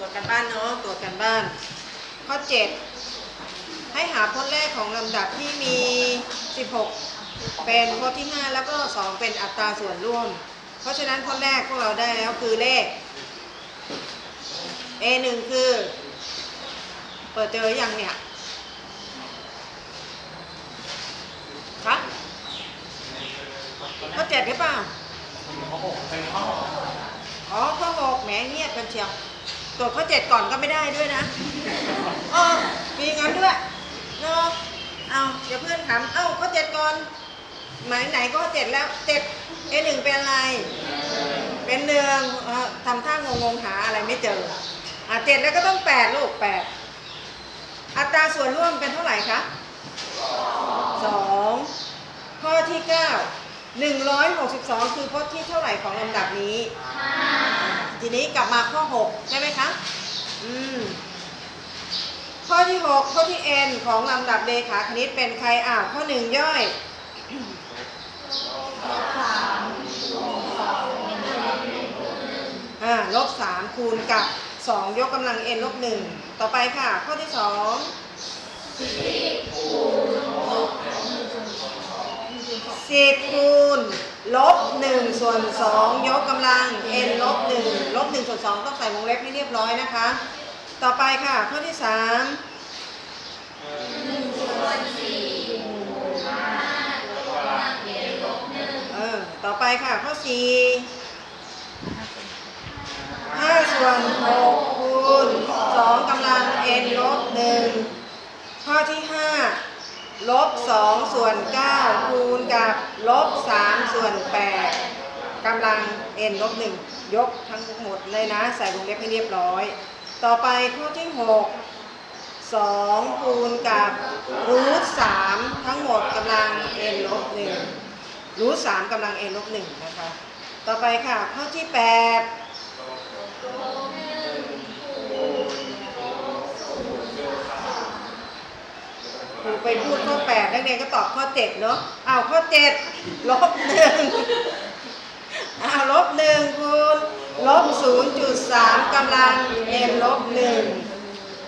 ตรวจกันบ้านเนาะตรวจกันบ้าน ข้อ 7 ให้หาพจน์แรกของลำดับที่มี 16 เป็นพจน์ที่ 5 แล้วก็ 2 เป็นอัตราส่วนร่วม เพราะฉะนั้นพจน์แรกพวกเราได้แล้วคือเลข A1 คือ เปิดเจออยังเนี่ยคะข้อเจ็ดหรือเปล่าอ๋อข้อหกแหมเงียบกันเชียว ตรวจข้อเจ็ดก่อนก็ไม่ได้ด้วยนะเออมีงั้นด้วยเนาะเอาเดี๋ยวเพื่อนถามเอ้าข้อเจ็ดก่อนหมายไหนก็เจ็ดแล้วเจ็ดเอหนึ่งเป็นอะไร เป็นหนึ่งเอ่อทำท่างงงหาอะไรไม่เจออะเจ็ดแล้วก็ต้องแปดลูกแปดอัตราส่วนร่วมเป็นเท่าไหร่คะสองข้อที่เก้าหนึ่งร้อยหกสิบสองคือพจน์ที่เท่าไหร่ของลำดับนี้ ทีนี้กลับมาข้อ 6 ใช่ไหมคะ อืม ข้อที่ 6 ข้อที่ n ของลำดับเลขาคณิตเป็นใครอ่าวข้อ 1 ย่อยอ่าลบ3คูณกับ2ยกกำลัง n ลบ1ต่อไปค่ะ ข้อที่2 10คูณ ลบ1ส่วน2ยกกำลัง n ลบ1ลบ1ส่วน2ต้องใส่วงเล็บให้เรียบร้อยนะคะ ต่อไปค่ะ ข้อที่3เออต่อไปค่ะ ข้อ4 5ส่วน6คูณ2กำลัง n ลบ1ข้อที่5 ลบ2ส่วน9คูณกับลบ3ส่วน8กำลัง n ลบ1ยกทั้งหมดเลยนะ ใส่วงเล็บให้เรียบร้อย ต่อไปข้อที่6 2คูณกับรูท3ทั้งหมดกำลัง n ลบ1รูท3กำลัง n ลบ1นะคะ ต่อไปค่ะข้อที่8 ครูไปพูดข้อแปดนักเรียนก็ตอบข้อเจ็ดเนาะอ้าวข้อเจ็ดลบหนึ่งอ้าวลบหนึ่งคูณลบศูนย์จุดสามกำลังเอ็มลบหนึ่ง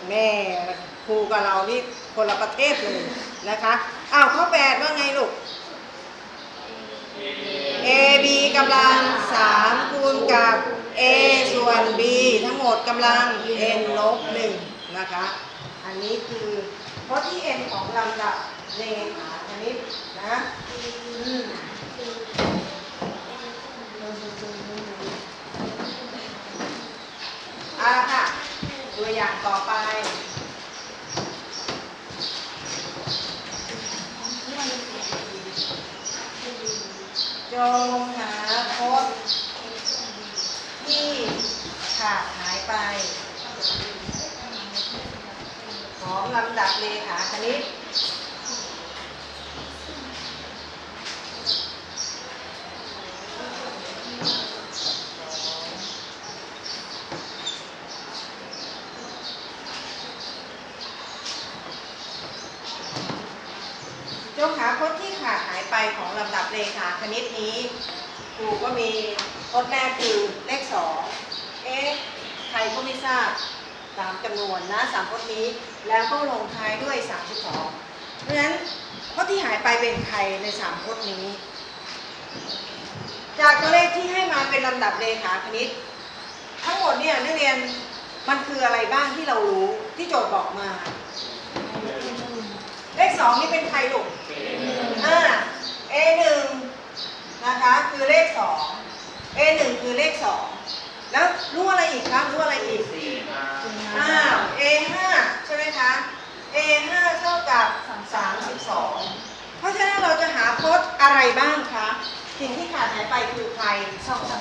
แม่ครูกับเรานี่คนละประเทศเลยนะคะอ้าวข้อแปดว่าไงลูก a b กำลังสามคูณกับ a ส่วน b ทั้งหมดกำลัง n ลบหนึ่งนะคะ อันนี้คือ เพราะที่ n ของลำดับเลขาคณิตนะอืมเอาละค่ะ ตัวอย่างต่อไปจงหาโค้ดที่ขาดหายไป ของลำดับเลขาคณิตจงหาพจน์ที่ขาดหายไปของลำดับเลขาคณิตนี้ครูก็มีพจน์แรกคือเลขสองเอ๊ะใครก็ไม่ทราบตามจำนวนนะสามพจน์นี้ แล้วก็ลงท้ายด้วย 32 เพราะฉะนั้นพจน์ที่หายไปเป็นใครในสามพจน์นี้ จากตัวเลขที่ให้มาเป็นลำดับเลขาคณิต ทั้งหมดเนี่ยนักเรียนมันคืออะไรบ้างที่เรารู้ที่โจทย์บอกมา เลขสองนี่เป็นใครลูกอ่า A หนึ่งนะคะคือเลขสอง A หนึ่งคือเลขสองแล้วรู้อะไรอีกคะรู้อะไรอีกอ้าว A ห้าใช่ไหม คะ A ห้าเท่ากับสามสิบสองเพราะฉะนั้นเราจะหาพจน์อะไรบ้างคะ สิ่งที่ขาดหายไปคือใครสองส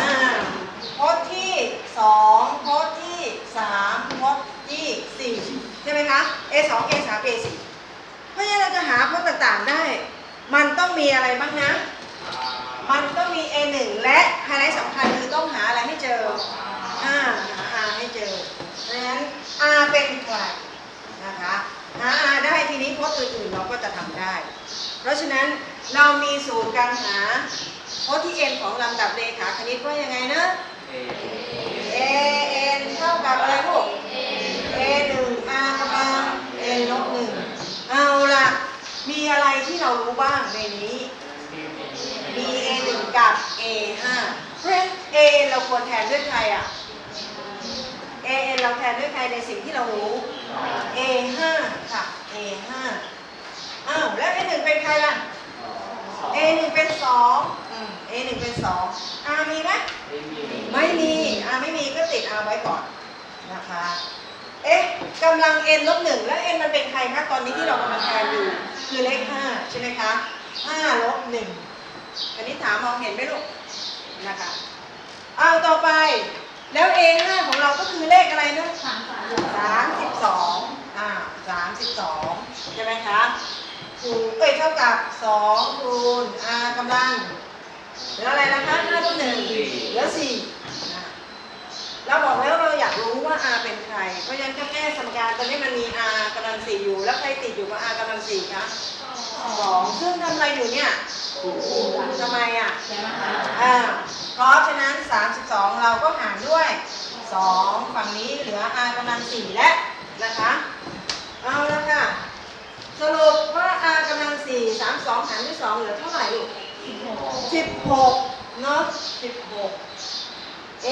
อ่าพจน์ที่สองพจน์ที่สามพจน์ที่สี่ใช่ไหมคะ A สอง A สาม A สี่เพราะฉะนั้นเราจะหาพจน์ต่างๆได้ มันต้องมีอะไรบ้างนะ มันต้องมี A1 และไฮไลท์สำคัญคือต้องหาอะไรให้เจอ อ่าหา R ให้เจอเพราะฉะนั้น R เป็นใคร นะคะถ้าได้ทีนี้โค้ดตัอื่นเราก็จะทำได้ เพราะฉะนั้นเรามีสูตรการหาโค้ดที่ n ของลำดับเลขาคณิตว่ายังไงเนอะ a n เท่ากับอะไรพวก a หนึ่ง r กำลัง n ลบหนึ่งเอาละมีอะไรที่เรารู้บ้างในนี้ มี a หนึ่งกับ a ห้าเพราะฉะนั้น a เราควรแทนด้วยใครอะ a n เราแทนด้วยใครในสิ่งที่เรารู้ A ห้าค่ะ A ห้าอ้าวแล้ว A หนึ่งเป็นใครล่ะ A หนึ่งเป็นสองอืม A หนึ่งเป็นสอง R มีไหมไม่มี R ไม่มีก็ติด R ไว้ก่อนนะคะ เอ๊ะกำลัง n ลบหนึ่งแล้ว n มันเป็นใครคะตอนนี้ที่เรากำลังแทนอยู่คือเลขห้าใช่ไหมคะห้าลบหนึ่งอันนี้ถามมองเห็นไหมลูกนะคะเอาต่อไป แล้ว a ห้าของเราก็คือเลขอะไรนะสามสิบสองอ่าสามสิบสองใช่ไหมคะคูณเอ้ยเท่ากับสองคูณ r กำลังเหลืออะไรนะคะห้าลบหนึ่งเหลือสี่นะเราบอกแล้วเราอยากรู้ว่า R เป็นใคร เพราะฉะนั้นถ้าแก้สมการตอนนี้มันมี R กำลังสี่อยู่ แล้วใครติดอยู่กับ R กำลังสี่คะสองซึ่งทำอะไรอยู่เนี่ยทำไมอะอ่าเพราะฉะนั้น 32 เราก็หารด้วย 2ฝั่งนี้เหลือ R กำลังสี่และนะคะ เอาละค่ะ สรุปว่า R กำลังสี่32หารด้วย2เหลือเท่าไหร่ลูก16เนาะ16 A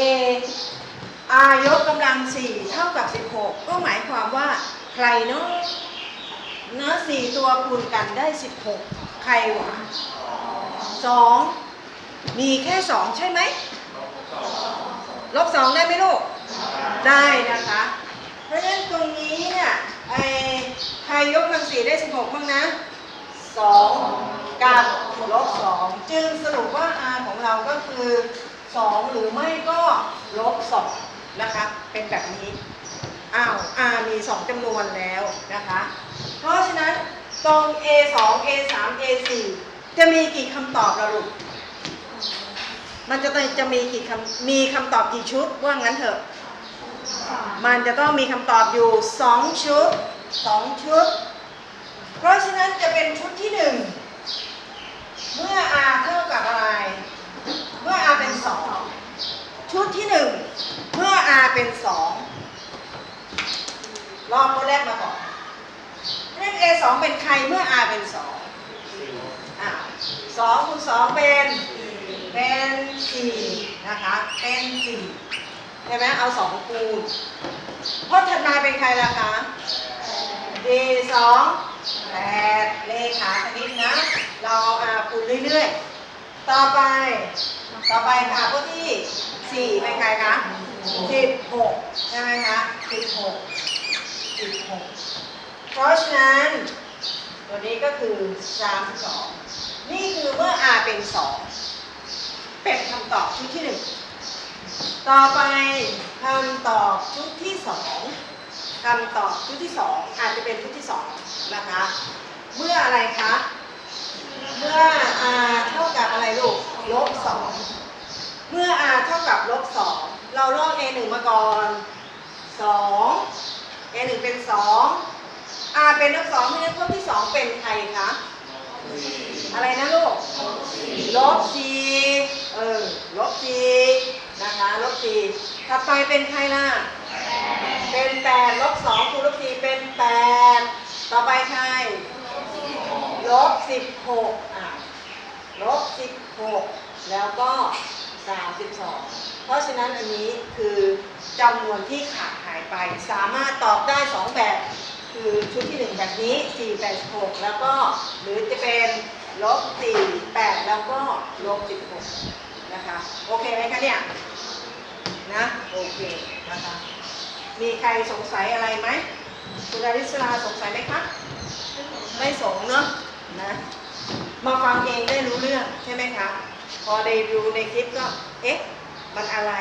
r ยกกำลัง4เท่ากับ16ก็หมายความว่าใครเนาะเนื้อ4ตัวคูณกันได้16ใครวะ2มีแค่2ใช่ไหม ลบ2ได้ไหมลูก ได้นะคะ เพราะฉะนั้นตรงนี้เนี่ยไอ้ใครยกกำลัง4ได้16บ้างนะ2กับลบ2จึงสรุปว่า r ของเราก็คือ2หรือไม่ก็ลบ2นะคะ เป็นแบบนี้อ้าว r มี2จำนวนแล้วนะคะ เพราะฉะนั้นตรง a 2 a 3 a 4จะมีกี่คำตอบละลูก มันจะต้องจะมีกี่คำมีคำตอบกี่ชุดว่างั้นเถอะ มันจะต้องมีคำตอบอยู่2ชุด2ชุด เพราะฉะนั้นจะเป็นชุดที่1เมื่อ r เท่ากับอะไร เมื่อ r เป็น2ชุดที่1เมื่อ r เป็น2ลองตัวแรกมาก่อนเรื่อง a 2เป็นใครเมื่อ r เป็น2อ่า2คูณ2เป็น เป็น4นะคะเป็น4ใช่ไหมเอา2คูณพจน์ถัดมาเป็นใครล่ะคะ d 2 8เลขาคณิตนะ เราอาคูณเรื่อยๆ ต่อไป ต่อไปค่ะพวกที่4เป็นใครคะ16ใช่ไหมคะ16 16เพราะฉะนั้น ตัวนี้ก็คือ32นี่คือเมื่อ r เป็น2 เป็นคำตอบชุดที่1ต่อไปคำตอบชุดที่2คำตอบชุดที่2องอาจจะเป็นชุดที่2นะคะ เมื่ออะไรคะ เมื่อ r เท่ากับอะไรลูกลบ2เมื่อ r เท่ากับลบ2เราลอก a 1มาก่อน2 a 1เป็น2 r เป็นลบ2เพราะฉะนั้นพวกที่2เป็นใครคะ อะไรนะลูกลบสี่เออลบสี่นะคะลบสี่ถัดไปเป็นใครล่ะ เป็นแปดลบสองคูณลบสี่เป็นแปดต่อไปใครลบสิบหกอะลบสิบหกแล้วก็สามสิบสองเพราะฉะนั้นอันนี้คือจำนวนที่ขาดหายไป สามารถตอบได้สองแบบ คือชุดที่หนึ่งแบบนี้สี่แล้วก็หรือจะเป็นลบสี่แล้วก็ลบสิบหกนะคะ โอเคไหมคะเนี่ย นะ โอเคนะคะ มีใครสงสัยอะไรไหมคุณอาริสลาสงสัยไหมคะ ไม่สงเนาะนะ มาฟังเองได้รู้เรื่องใช่ไหมคะ พอได้ดูในคลิปก็ เอ๊ะ มันอะไร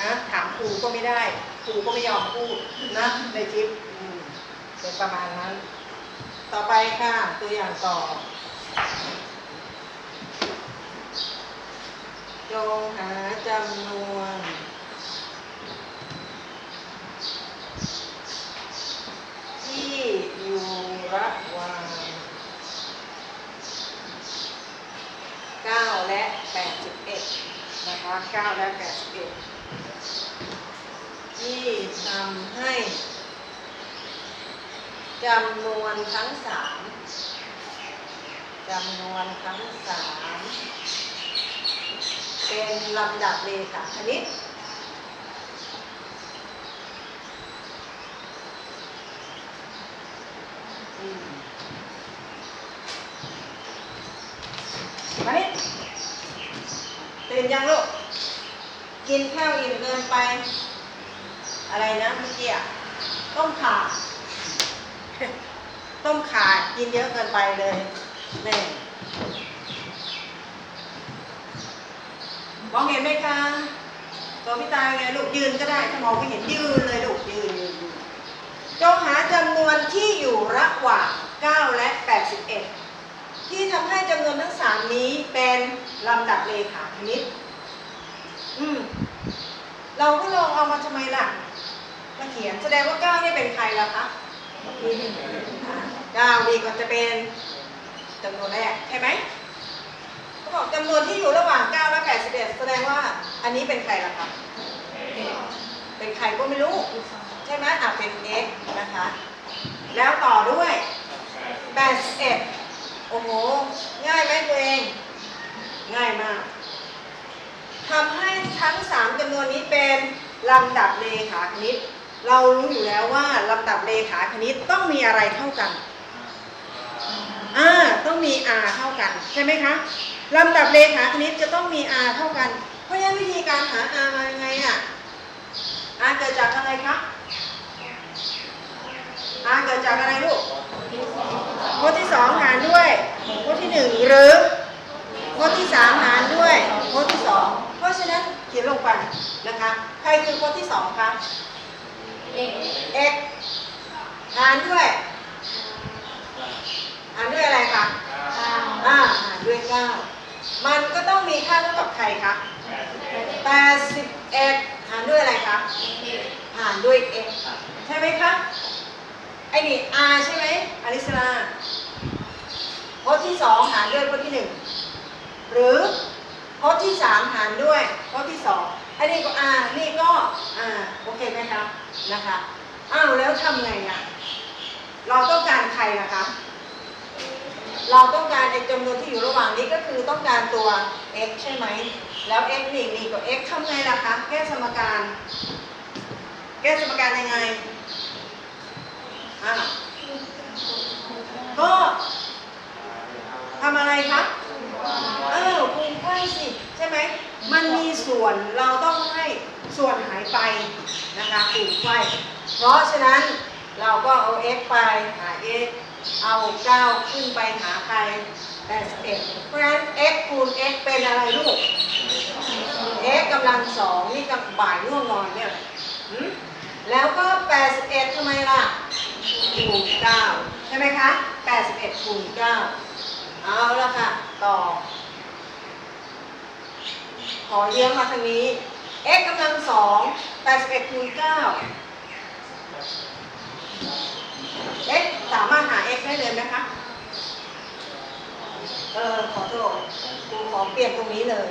นะ ถามครูก็ไม่ได้ ครูก็ไม่ยอมพูดนะในคลิป เป็นประมาณนั้น ต่อไปค่ะตัวอย่างต่อจงหาจำนวนที่อยู่ระหว่าง9และ 81 นะคะ 9 และ 81 ที่ทำให้ จำนวนทั้ง3จำนวนทั้งสามเป็นลำดับเลขาคณิตอืมมานี่ตื่นยังลูก กินข้าวอิ่มเกินไป อะไรนะเมื่อกี้ต้มข่า ต้มข่ากินเยอะเกินไปเลยนี่มองเห็นไหมคะตัวพี่ตาไงลูกยืนก็ได้ถ้ามองไม่เห็นยืนเลยลูกยืนยืนยืนจงหาจำนวนที่อยู่ระหว่าง 9 และ 81 ที่ทำให้จำนวนทั้งสามนี้เป็นลำดับเลขาคณิต อืม เราก็ลองเอามาทำไมล่ะ มาเขียนแสดงว่า 9 นี่เป็นใครล่ะคะ เก้าดีก็จะเป็นจำนวนแรกใช่ไหมเขาบอกจำนวนที่อยู่ระหว่าง 9 และ 81 แสดงว่าอันนี้เป็นใครล่ะคะเป็นใครก็ไม่รู้ ใช่ไหมอะเป็น x นะคะ แล้วต่อด้วย 81 โอ้โห ง่ายไหมตัวเอง ง่ายมากทำให้ทั้ง 3จำนวนนี้เป็นลำดับเลขาคณิต เรารู้อยู่แล้วว่าลำดับเลขาคณิตต้องมีอะไรเท่ากันอ่าต้องมี r เท่ากันใช่ไหมคะลำดับเลขาคณิตจะต้องมี r เท่ากัน เพราะฉะนั้นวิธีการหา r มายังไงอะ r เกิดจากอะไรคะ r เกิดจากอะไรลูกโพจน์ที่สองหารด้วยโพจน์ที่หนึ่งหรือโพจน์ที่สามหารด้วยโพจน์ที่สองเพราะฉะนั้นเขียนลงไปนะคะ ใครคือโพจน์ที่สองคะ x หารด้วยหารด้วยอะไรคะอ่าหารด้วยเก้ามันก็ต้องมีค่าเท่ากับใครคะ81หารด้วยอะไรคะหารด้วย x ใช่ไหมคะ ไอ้นี่ r ใช่ไหมอลิสลาพจน์ที่สองหารด้วยพจน์ที่หนึ่งหรือพจน์ที่สามหารด้วยพจน์ที่สอง อันนี้ก็ r นี่ก็ r โอเคไหมคะนะคะอ้าวแล้วทำไงอะเราต้องการใครนะคะเราต้องการไอ้จำนวนที่อยู่ระหว่างนี้ก็คือต้องการตัว x ใช่ไหม แล้ว x นี่นี่กับ x ทำไงล่ะคะ แก้สมการ แก้สมการยังไงอ่าก็ทำอะไรคะเออคูณไขว้สิ ใช่ไหม มันมีส่วนเราต้องให้ส่วนหายไปนะคะคูณไขว้เพราะฉะนั้นเราก็เอา x ไปหา x เอา 9 ขึ้นไปหาใคร81เพราะฉะนั้น x คูณ x เป็นอะไรลูก x กำลังสองนี่กำลังบ่ายร่วงนอนเนี่ยแล้วก็ 81ทำไมล่ะคูณ9ใช่ไหมคะ 81คูณ9เอาละค่ะ ต่อ ขอเยื้องมาทางนี้ x กำลังสอง81คูณ9 x สามารถหา x ได้เลยไหมคะเออขอโทษครูขอเปลี่ยนตรงนี้เลย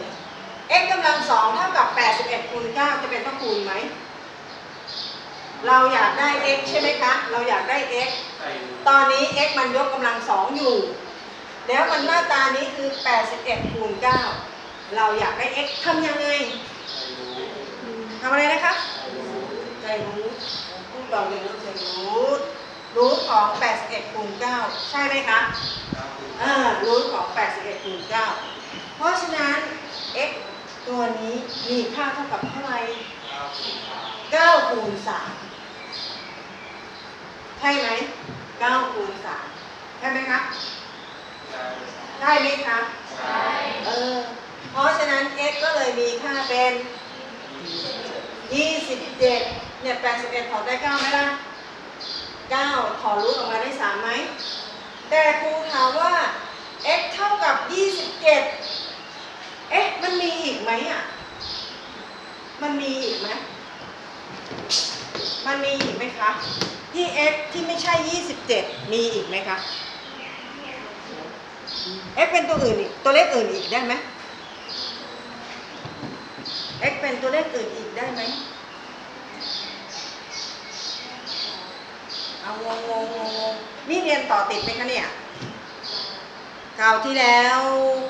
x กำลังสองเท่ากับ81คูณ9จะเป็นเท่าคูณไหม เราอยากได้ x ใช่ไหมคะ เราอยากได้ x ตอนนี้ x มันยกกำลังสองอยู่ แล้วมันหน้าตานี้คือ 81คูณ9 เราอยากได้ x ทำยังไงทำอะไรนะคะใจรู้พูดบอกเลยว่าใจรู้รู้ของ 81คูณ9ใช่ไหมคะอ่ารู้ของ 81คูณ9เพราะฉะนั้น x ตัวนี้มีค่าเท่ากับเท่าไหร่9คูณ3ใช่ไหม9คูณ3ใช่ไหมคะใช่ไหมคะ ใช่ เออ เพราะฉะนั้น x ก็เลยมีค่าเป็น 27 เนี่ย81ถอดได้ 9 ไหมล่ะ 9 ถอดรูทออกมาได้ 3 ไหม แต่ครูถามว่า x เท่ากับ 27 เอ๊ะ มันมีอีกไหมอะ มันมีอีกไหม มันมีอีกไหมคะ ที่ x ที่ไม่ใช่ 27 มีอีกไหมคะ x เป็นตัวอื่นอีก ตัวเลขอื่นอีกได้ไหม x เป็นตัวเลขอื่นอีกได้ไหมเอางงงงงงนี่เรียนต่อติดไหมคะเนี่ยคราวที่แล้ว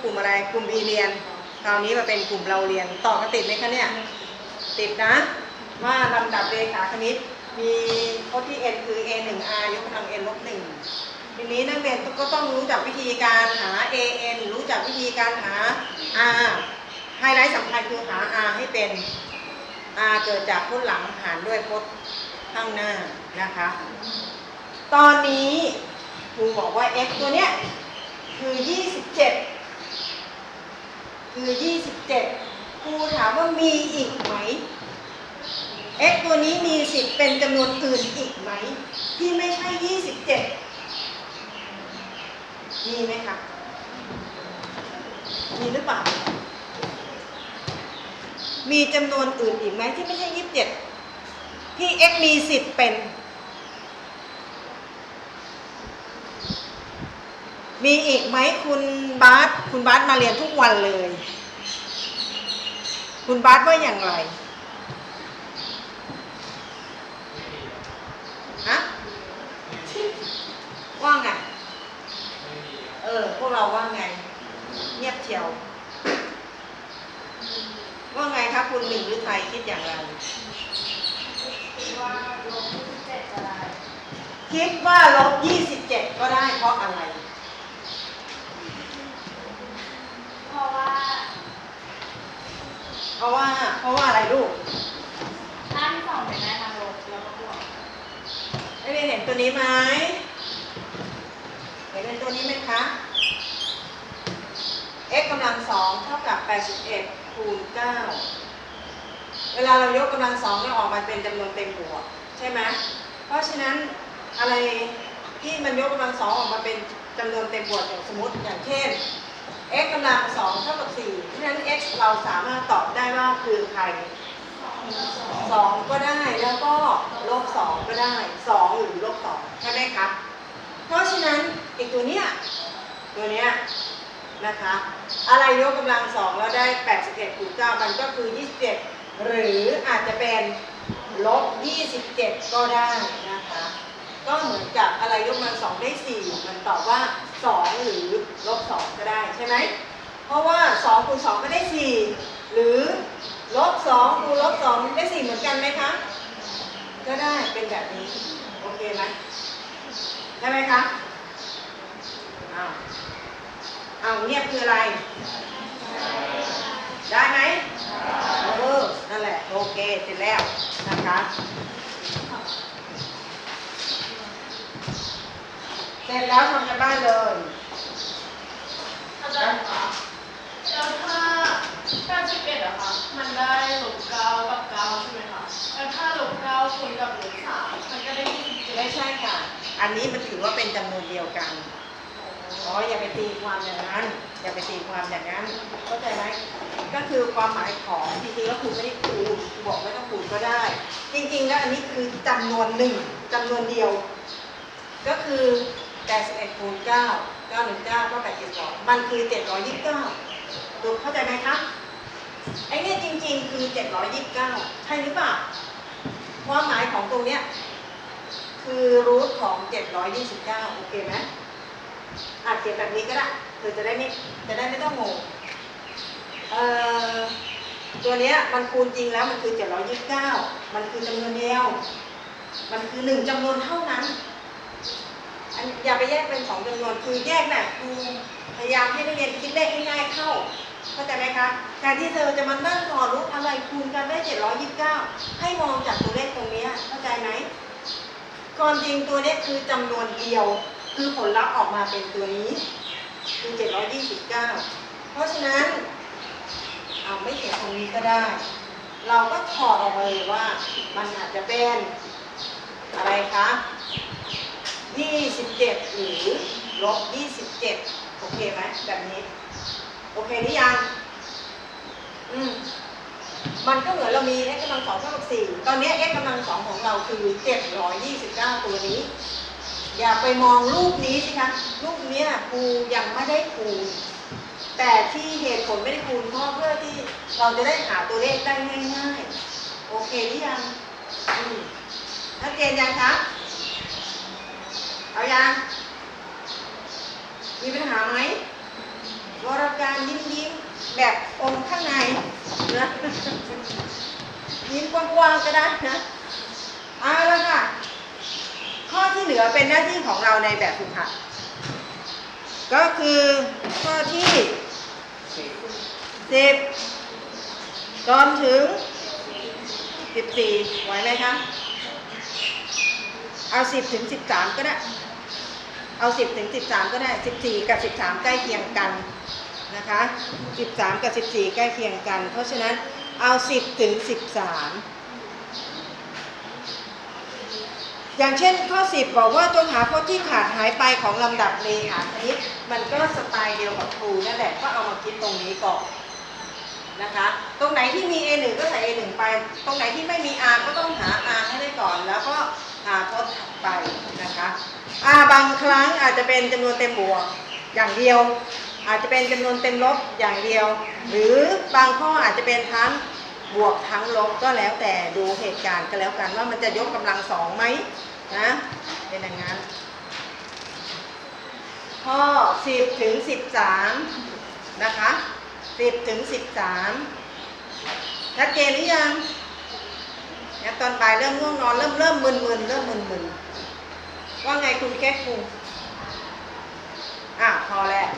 กลุ่มอะไรกลุ่ม B เรียนคราวนี้มาเป็นกลุ่มเราเรียนต่อกันติดไหมคะเนี่ยติดนะ ว่าลำดับเรขาคณิต มีข้อที่ n คือ a 1 r ยกกำลัง n ลบ1ทีนี้นักเรียนก็ต้องรู้จักวิธีการหา a n รู้จักวิธีการหา r ไฮไลท์สำคัญคือหา r ให้เป็น r เกิดจากพจน์หลังหารด้วยพจน์ข้างหน้านะคะ ตอนนี้ครูบอกว่า x ตัวเนี้ยคือ 27 คือ 27ครูถามว่ามีอีกไหม x ตัวนี้มีสิทธิ์เป็นจำนวนอื่นอีกไหม ที่ไม่ใช่ 27 มีไหมคะ มีหรือเปล่า มีจำนวนอื่นอีกไหมที่ไม่ใช่27ที่ x มีสิทธิ์เป็น มีอีกไหมคุณบาสคุณบาสมาเรียนทุกวันเลย คุณบาสว่าอย่างไรฮะว่าไง เออ พวกเราว่าไง เงียบเชียว ว่าไงครับคุณหนึ่งหรือไทยคิดอย่างไร คิดว่าลบยี่สิบเจ็ดก็ได้คิดว่าลบ27ก็ได้เพราะอะไร เพราะว่าเพราะว่าเพราะว่าอะไรลูกถ้าที่สองเป็นได้ทางลบแล้วก็บวกไม่ได้เห็นตัวนี้ไหมเห็นเป็นตัวนี้ไหมคะ x กำลังสองเท่ากับ 81 คูณ9เวลาเรายกกำลังสองเนี่ยออกมาเป็นจำนวนเต็มบวกใช่ไหมเพราะฉะนั้นอะไรที่มันยกกำลังสองออกมาเป็นจำนวนเต็มบวกอย่างสมมติอย่างเช่น x กำลังสองเท่ากับ4เพราะฉะนั้น x เราสามารถตอบได้ว่าคือใครสองก็ได้แล้วก็ลบสองก็ได้สองหรือลบสองใช่ไหมครับเพราะฉะนั้นอีกตัวเนี้ยตัวเนี้ย นะคะ อะไรยกกำลังสองแล้วได้81คูณ9มันก็คือ 27 หรืออาจจะเป็นลบ 27 ก็ได้นะคะ ก็เหมือนกับอะไรยกกำลังสองได้ 4 มันตอบว่า 2 หรือลบ 2 ก็ได้ใช่ไหม เพราะว่า2คูณ2ก็ได้ 4 หรือลบ2คูณลบ2ได้ 4 เหมือนกันไหมคะ ก็ได้เป็นแบบนี้ โอเคไหมใช่ไหมคะอ้าว อ้าวเงียบคืออะไร ได้ไหมเออ นั่นแหละ โอเค เสร็จแล้วนะคะ เสร็จแล้วทำกันบ้านเลยอาจารย์คะแล้วถ้าเก้าสิบเอ็ดอะคะมันได้ลบเก้ากับเก้าใช่ไหมคะแล้วถ้าลบเก้าคูณกับลบสามมันก็ได้ยี่สิบเจ็ดไม่ใช่ค่ะ อันนี้มันถือว่าเป็นจำนวนเดียวกัน อ๋ออย่าไปตีความอย่างนั้น อย่าไปตีความอย่างนั้นเข้าใจไหมก็คือความหมายของจริงๆแล้วคุณไม่ได้คูณบอกไม่ต้องคูณก็ได้ จริงๆแล้วอันนี้คือจำนวนหนึ่งจำนวนเดียว ก็คือ 81คูณ9 919ก็82มันคือ 729ถูกเข้าใจไหมคะไอ้เนี่ยจริง ๆ คือ 729 ใช่หรือเปล่าความหมายของตรงเนี้ยคือรูทของ 729 โอเคไหม อาจเขียนแบบนี้ก็ได้คือจะได้ไม่จะได้ไม่ต้องงงเอ่อตัวเนี้ยมันคูณจริงแล้วมันคือ 729 มันคือจำนวนเดียว มันคือหนึ่งจำนวนเท่านั้นอันอย่าไปแยกเป็นสองจำนวนคือแยกแบบครูพยายามให้นักเรียนคิดเลขให้ง่ายเข้าเข้าใจไหมคะการที่เธอจะมานั่งถอดรูปอะไรคูณกันได้ 729 ให้มองจากตัวเลขตรงนี้เข้าใจไหมความจริงตัวเนี้คือจำนวนเดียว คือผลลัพธ์ออกมาเป็นตัวนี้คือ729 เพราะฉะนั้นเอาไม่เขียนตรงนี้ก็ได้ เราก็ถอดออกมาเลยว่ามันอาจจะเป็นอะไรคะ27 หรือลบ27 โอเคไหมแบบนี้ โอเคหรือยัง อืมมันก็เหมือนเรามี x กำลังสองเท่ากับสี่ตอนนี้ x กำลังสองของเราคือ 729 ตัวนี้ อย่าไปมองรูปนี้สิคะรูปเนี้ยครูยังไม่ได้คูณแต่ที่เหตุผลไม่ได้คูณเพราะเพื่อที่เราจะได้หาตัวเลขได้ง่ายๆ โอเคหรือยังอืมชัดเจนยังคะเอายังมีปัญหาไหมวรการยิ้มยิ้มแบบอมข้างในนะยิ้มกว้างๆก็ได้นะเอาละค่ะ ข้อที่เหลือเป็นหน้าที่ของเราในแบบฝึกหัด ก็คือข้อที่สิบจนถึงสิบสี่ไหวไหมคะ เอาสิบถึงสิบสามก็ได้ เอาสิบถึงสิบสามก็ได้สิบสี่กับสิบสามใกล้เคียงกันนะคะสิบสามกับสิบสี่ใกล้เคียงกัน เพราะฉะนั้นเอาสิบถึงสิบสาม อย่างเช่นข้อสิบบอกว่าจงหาพจน์ที่ขาดหายไปของลำดับเลขาคณิตมันก็สไตล์เดียวกับครูนั่นแหละก็เอามาคิดตรงนี้ก่อนนะคะ ตรงไหนที่มี A1 ก็ใส่ A1 ไป ตรงไหนที่ไม่มี R ก็ต้องหา R ให้ได้ก่อน แล้วก็หาพจน์ถัดไปนะคะ R บางครั้งอาจจะเป็นจำนวนเต็มบวกอย่างเดียว อาจจะเป็นจำนวนเต็มลบอย่างเดียว หรือบางข้ออาจจะเป็นทั้ง บวกทั้งลบก็แล้วแต่ดูเหตุการณ์ก็แล้วกันว่ามันจะยกกำลังสองไหมนะเป็นอย่างนั้น ข้อ 10 ถึง 13 นะคะ 10 ถึง 13ชัดเจนหรือยังเนี่ยตอนบ่ายเริ่มง่วงนอน เริ่มเริ่มมึนมึนเริ่มมึนมึนว่าไงคุณแก้ครูอะพอแล้ว